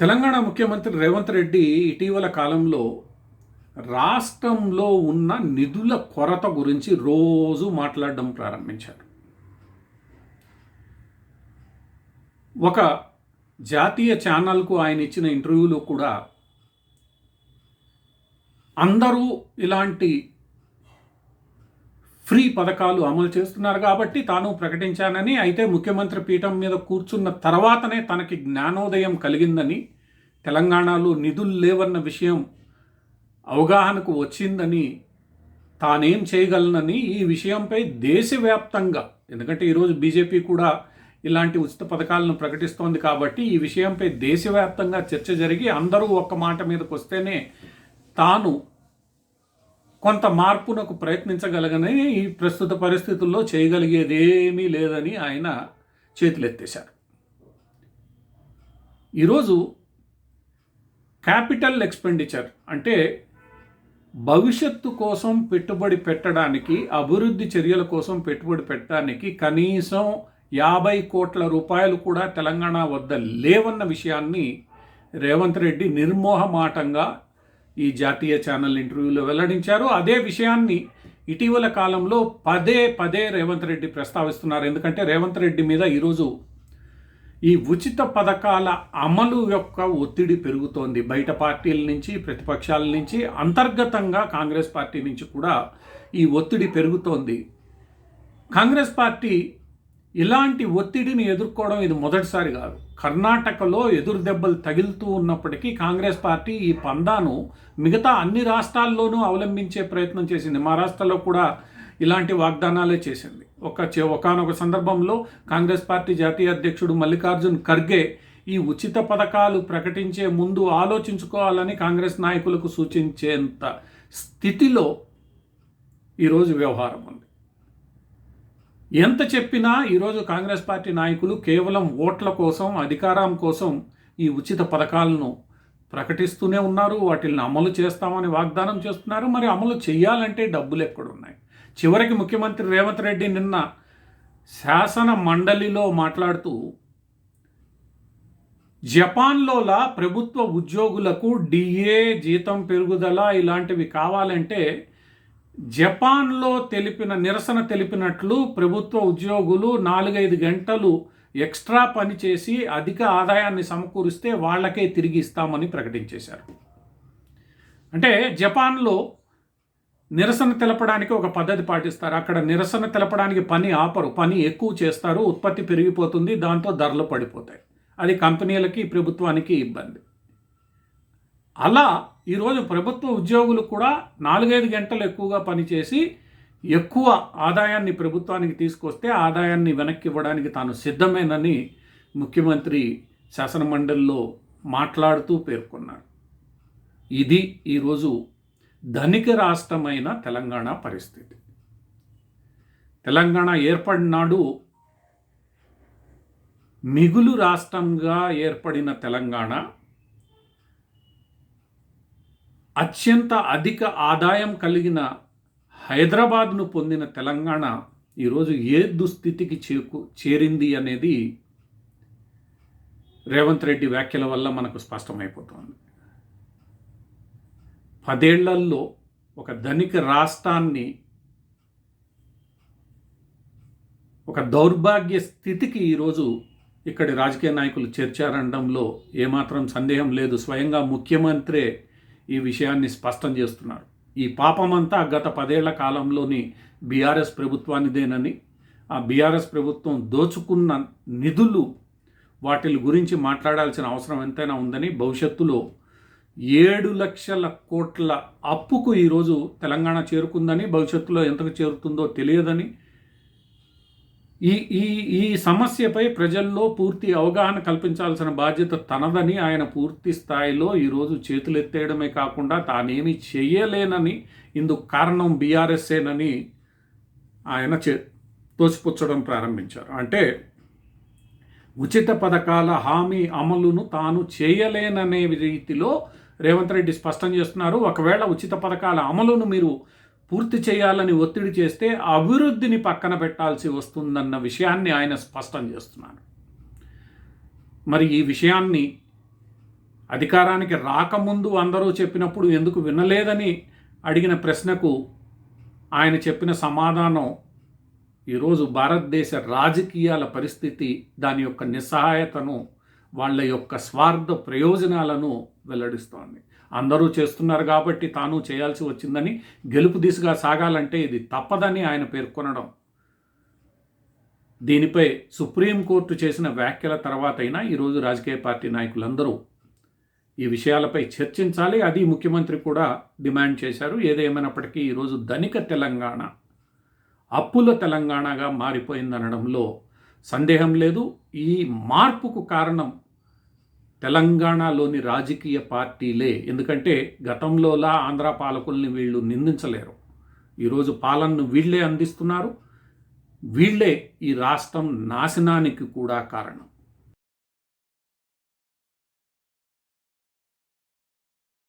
తెలంగాణ ముఖ్యమంత్రి రేవంత్ రెడ్డి ఇటీవల కాలంలో రాష్ట్రంలో ఉన్న నిధుల కొరత గురించి రోజు మాట్లాడడం ప్రారంభించారు. ఒక జాతీయ ఛానల్కు ఆయన ఇచ్చిన ఇంటర్వ్యూలో కూడా అందరూ ఇలాంటి ఫ్రీ పథకాలు అమలు చేస్తున్నారు కాబట్టి తాను ప్రకటించానని అయితే ముఖ్యమంత్రి పీఠం మీద కూర్చున్న తర్వాతనే తనకి జ్ఞానోదయం కలిగిందని తెలంగాణలో నిధులు లేవన్న విషయం అవగాహనకు వచ్చిందని తానేం చేయగలనని ఈ విషయంపై దేశవ్యాప్తంగా ఎందుకంటే ఈరోజు బీజేపీ కూడా ఇలాంటి ఉచిత పథకాలను ప్రకటిస్తోంది కాబట్టి ఈ విషయంపై దేశవ్యాప్తంగా చర్చ జరిగి అందరూ ఒక్క మాట మీదకి వస్తేనే తాను కొంత మార్పునకు ప్రయత్నించగలగని ఈ ప్రస్తుత పరిస్థితుల్లో చేయగలిగేదేమీ లేదని ఆయన చేతులెత్తేశారు. ఈరోజు క్యాపిటల్ ఎక్స్పెండిచర్ అంటే భవిష్యత్తు కోసం పెట్టుబడి పెట్టడానికి అభివృద్ధి చర్యల కోసం పెట్టుబడి పెట్టడానికి కనీసం యాభై కోట్ల రూపాయలు కూడా తెలంగాణ వద్ద లేవన్న విషయాన్ని రేవంత్ రెడ్డి నిర్మోహమాటంగా ఈ జాతీయ ఛానల్ ఇంటర్వ్యూలో వెల్లడించారు. అదే విషయాన్ని ఇటీవల కాలంలో పదే పదే రేవంత్ రెడ్డి ప్రస్తావిస్తున్నారు. ఎందుకంటే రేవంత్ రెడ్డి మీద ఈరోజు ఈ ఉచిత పథకాల అమలు యొక్క ఒత్తిడి పెరుగుతోంది. బయట పార్టీల నుంచి ప్రతిపక్షాల నుంచి అంతర్గతంగా కాంగ్రెస్ పార్టీ నుంచి కూడా ఈ ఒత్తిడి పెరుగుతోంది. కాంగ్రెస్ పార్టీ ఇలాంటి ఒత్తిడిని ఎదుర్కోవడం ఇది మొదటిసారి కాదు. కర్ణాటకలో ఎదురు దెబ్బలు తగిలుతూ ఉన్నప్పటికీ కాంగ్రెస్ పార్టీ ఈ పందాను మిగతా అన్ని రాష్ట్రాల్లోనూ అవలంబించే ప్రయత్నం చేసింది. మహారాష్ట్రలో కూడా ఇలాంటి వాగ్దానాలే చేసింది. ఒక ఒకనొక సందర్భంలో కాంగ్రెస్ పార్టీ జాతీయ అధ్యక్షుడు మల్లికార్జున్ ఖర్గే ఈ ఉచిత పథకాలు ప్రకటించే ముందు ఆలోచించుకోవాలని కాంగ్రెస్ నాయకులకు సూచించేంత స్థితిలో ఈరోజు వ్యవహారం ఉంది. ఎంత చెప్పినా ఈరోజు కాంగ్రెస్ పార్టీ నాయకులు కేవలం ఓట్ల కోసం అధికారం కోసం ఈ ఉచిత పథకాలను ప్రకటిస్తూనే ఉన్నారు. వాటిని అమలు చేస్తామని వాగ్దానం చేస్తున్నారు. మరి అమలు చేయాలంటే డబ్బులు ఎక్కడున్నాయి? చివరికి ముఖ్యమంత్రి రేవంత్ రెడ్డి నిన్న శాసన మండలిలో మాట్లాడుతూ జపాన్లోలా ప్రభుత్వ ఉద్యోగులకు డిఏ జీతం పెరుగుదల ఇలాంటివి కావాలంటే జపాన్లో తెలిపిన నిరసన తెలిపినట్లు ప్రభుత్వ ఉద్యోగులు నాలుగైదు గంటలు ఎక్స్ట్రా పని చేసి అధిక ఆదాయాన్ని సమకూరిస్తే వాళ్ళకే తిరిగి ఇస్తామని ప్రకటించేశారు. అంటే జపాన్లో నిరసన తెలపడానికి ఒక పద్ధతి పాటిస్తారు. అక్కడ నిరసన తెలపడానికి పని ఆపరు. పని ఎక్కువ చేస్తారు. ఉత్పత్తి పెరిగిపోతుంది. దాంతో ధరలు పడిపోతాయి. అది కంపెనీలకి ప్రభుత్వానికి ఇబ్బంది. అలా ఈరోజు ప్రభుత్వ ఉద్యోగులు కూడా నాలుగైదు గంటలు ఎక్కువగా పనిచేసి ఎక్కువ ఆదాయాన్ని ప్రభుత్వానికి తీసుకొస్తే ఆదాయాన్ని వెనక్కి ఇవ్వడానికి తాను సిద్ధమేనని ముఖ్యమంత్రి శాసనమండలిలో మాట్లాడుతూ పేర్కొన్నారు. ఇది ఈరోజు ధనిక రాష్ట్రమైన తెలంగాణ పరిస్థితి. తెలంగాణ ఏర్పడినాడు మిగులు రాష్ట్రంగా ఏర్పడిన తెలంగాణ అత్యంత అధిక ఆదాయం కలిగిన హైదరాబాద్ను పొందిన తెలంగాణ ఈరోజు ఏ దుస్థితికి చేకు చేరింది అనేది రేవంత్ రెడ్డి వ్యాఖ్యల వల్ల మనకు స్పష్టమైపోతుంది. పదేళ్ళలో ఒక ధనిక రాష్ట్రాన్ని ఒక దౌర్భాగ్య స్థితికి ఈరోజు ఇక్కడి రాజకీయ నాయకులు చేర్చారనడంలో ఏమాత్రం సందేహం లేదు. స్వయంగా ముఖ్యమంత్రే ఈ విషయాన్ని స్పష్టం చేస్తున్నారు. ఈ పాపమంతా గత పదేళ్ళ కాలంలోని బీఆర్ఎస్ ప్రభుత్వానిదేనని ఆ బీఆర్ఎస్ ప్రభుత్వం దోచుకున్న నిధులు వాటి గురించి మాట్లాడాల్సిన అవసరం ఎంతైనా ఉందని భవిష్యత్తులో ఏడు లక్షల కోట్ల అప్పుకు ఈరోజు తెలంగాణ చేరుకుందని భవిష్యత్తులో ఎంతకు చేరుతుందో తెలియదని ఈ ఈ ఈ సమస్యపై ప్రజల్లో పూర్తి అవగాహన కల్పించాల్సిన బాధ్యత తనదని ఆయన పూర్తి స్థాయిలో ఈరోజు చేతులెత్తేయడమే కాకుండా తానేమి చేయలేనని ఇందుకు కారణం బీఆర్ఎస్ఏనని ఆయన చే తోసిపుచ్చడం ప్రారంభించారు. అంటే ఉచిత పథకాల హామీ అమలును తాను చేయలేననే రీతిలో రేవంత్ రెడ్డి స్పష్టం చేస్తున్నారు. ఒకవేళ ఉచిత పథకాల అమలును మీరు పూర్తి చేయాలని ఒత్తిడి చేస్తే అభివృద్ధిని పక్కన పెట్టాల్సి వస్తుందన్న విషయాన్ని ఆయన స్పష్టం చేస్తున్నారు. మరి ఈ విషయాన్ని అధికారానికి రాకముందు అందరూ చెప్పినప్పుడు ఎందుకు వినలేదని అడిగిన ప్రశ్నకు ఆయన చెప్పిన సమాధానం ఈరోజు భారతదేశ రాజకీయాల పరిస్థితి దాని యొక్క నిస్సహాయతను వాళ్ళ యొక్క స్వార్థ ప్రయోజనాలను వెల్లడిస్తోంది. అందరూ చేస్తున్నారు కాబట్టి తాను చేయాల్సి వచ్చిందని గెలుపు దిశగా సాగాలంటే ఇది తప్పదని ఆయన పేర్కొనడం. దీనిపై సుప్రీంకోర్టు చేసిన వ్యాఖ్యల తర్వాత అయినా ఈరోజు రాజకీయ పార్టీ నాయకులందరూ ఈ విషయాలపై చర్చించాలి. అది ముఖ్యమంత్రి కూడా డిమాండ్ చేశారు. ఏదేమైనప్పటికీ ఈరోజు ధనిక తెలంగాణ అప్పుల తెలంగాణగా మారిపోయిందనడంలో సందేహం లేదు. ఈ మార్పుకు కారణం తెలంగాణలోని రాజకీయ పార్టీలే. ఎందుకంటే గతంలోలా ఆంధ్ర పాలకుల్ని వీళ్ళు నిందించలేరు. ఈరోజు పాలనను వీళ్ళే అందిస్తున్నారు. వీళ్ళే ఈ రాష్ట్రం నాశనానికి కూడా కారణం.